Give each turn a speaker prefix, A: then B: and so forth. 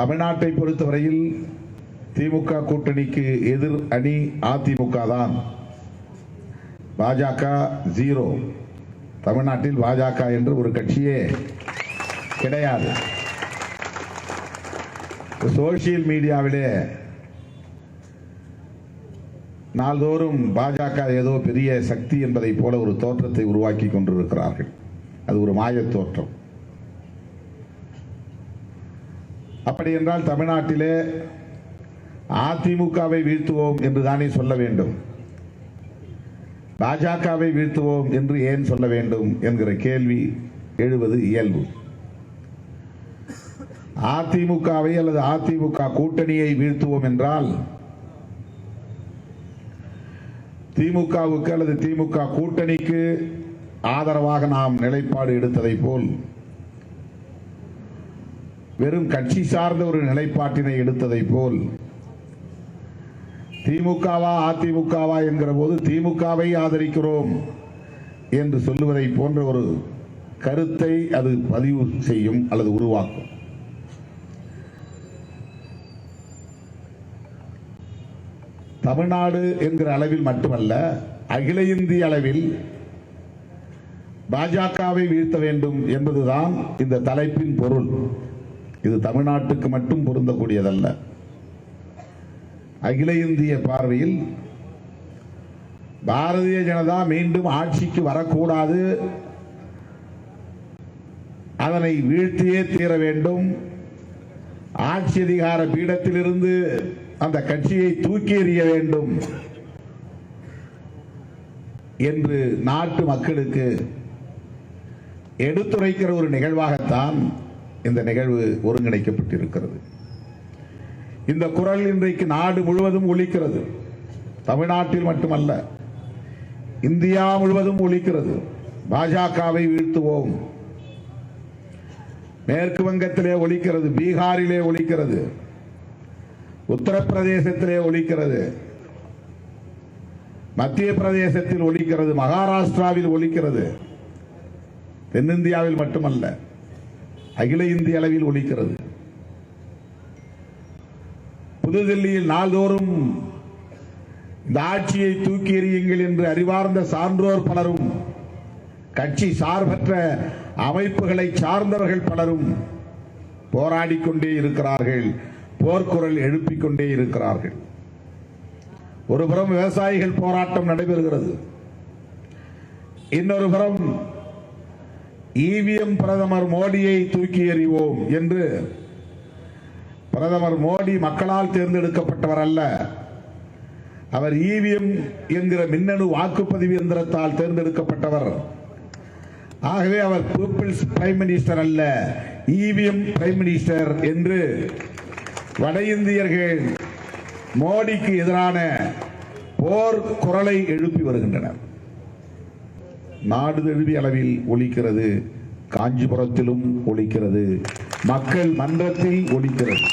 A: தமிழ்நாட்டை பொறுத்தவரையில் திமுக கூட்டணிக்கு எதிர் அணி அதிமுக தான். பாஜக ஜீரோ தமிழ்நாட்டில் பாஜக என்று ஒரு கட்சியே கிடையாது. சோசியல் மீடியாவிலே நாள்தோறும் பாஜக ஏதோ பெரிய சக்தி என்பதை போல ஒரு தோற்றத்தை உருவாக்கி கொண்டிருக்கிறார்கள். அது ஒரு மாயத் தோற்றம். அப்படி என்றால் தமிழ்நாட்டிலே அதிமுகவை வீழ்த்துவோம் என்று தானே சொல்ல வேண்டும். பாஜகவை வீழ்த்துவோம் என்று ஏன் சொல்ல வேண்டும் என்கிற கேள்வி எழுவது இயல்பு. அதிமுகவை அல்லது அதிமுக கூட்டணியை வீழ்த்துவோம் என்றால் திமுகவுக்கு அல்லது திமுக கூட்டணிக்கு ஆதரவாக நாம் நிலைப்பாடு எடுத்ததை போல் வெறும் கட்சி சார்ந்த ஒரு நிலைப்பாட்டினை எடுத்ததை போல் திமுகவா அதிமுகவா என்கிற போது திமுகவை ஆதரிக்கிறோம் என்று சொல்லுவதை போன்ற ஒரு கருத்தை அது பதிவு செய்யும் அல்லது உருவாக்கும். தமிழ்நாடு என்கிற அளவில் மட்டுமல்ல அகில இந்திய அளவில் பாஜகவை வீழ்த்த வேண்டும் என்பதுதான் இந்த தலைப்பின் பொருள். இது தமிழ்நாட்டுக்கு மட்டும் பொருந்தக்கூடியதல்ல. அகில இந்திய பார்வையில் பாரதிய ஜனதா மீண்டும் ஆட்சிக்கு வரக்கூடாது. அதனை வீழ்த்தியே தீர வேண்டும். ஆட்சி அதிகார பீடத்திலிருந்து அந்த கட்சியை தூக்கி எறிய வேண்டும் என்று நாட்டு மக்களுக்கு எடுத்துரைக்கிற ஒரு நிகழ்வாகத்தான் இந்த நிகழ்வு ஒருங்கிணைக்கப்பட்டிருக்கிறது. இந்த குரல் இன்றைக்கு நாடு முழுவதும் ஒழிக்கிறது தமிழ்நாட்டில் மட்டுமல்ல இந்தியா முழுவதும் ஒழிக்கிறது பாஜகவை வீழ்த்துவோம். மேற்கு வங்கத்திலே ஒழிக்கிறது பீகாரிலே ஒழிக்கிறது உத்தரப்பிரதேசத்திலே ஒழிக்கிறது மத்திய பிரதேசத்தில் ஒழிக்கிறது மகாராஷ்டிராவில் ஒழிக்கிறது தென்னிந்தியாவில் மட்டுமல்ல அகில இந்திய அளவில் ஒழிக்கிறது புதுதில்லியில் நாள்தோறும் இந்த ஆட்சியை தூக்கி எறியுங்கள் என்று அறிவார்ந்த சான்றோர் பலரும் கட்சி சார்பற்ற அமைப்புகளை சார்ந்தவர்கள் பலரும் போராடி கொண்டே இருக்கிறார்கள் போர்க்குரல் எழுப்பிக் கொண்டே இருக்கிறார்கள். ஒருபுறம் விவசாயிகள் போராட்டம் நடைபெறுகிறது. இன்னொரு புறம் இவிஎம் பிரதமர் மோடியை தூக்கி எறிவோம் என்று பிரதமர் மோடி மக்களால் தேர்ந்தெடுக்கப்பட்டவர் அல்ல. அவர் இவிஎம் என்கிற மின்னணு வாக்குப்பதிவு எந்திரத்தால் தேர்ந்தெடுக்கப்பட்டவர். ஆகவே அவர் பீப்பிள்ஸ் பிரைம் மினிஸ்டர் அல்ல இவிஎம் பிரைம் மினிஸ்டர் என்று வட இந்தியர்கள் மோடிக்கு எதிரான போர் குரலை எழுப்பி வருகின்றனர். நாடு தழுவிய அளவில் ஒழிக்கிறது காஞ்சிபுரத்திலும் ஒழிக்கிறது மக்கள் மன்றத்தில் ஒழிக்கிறது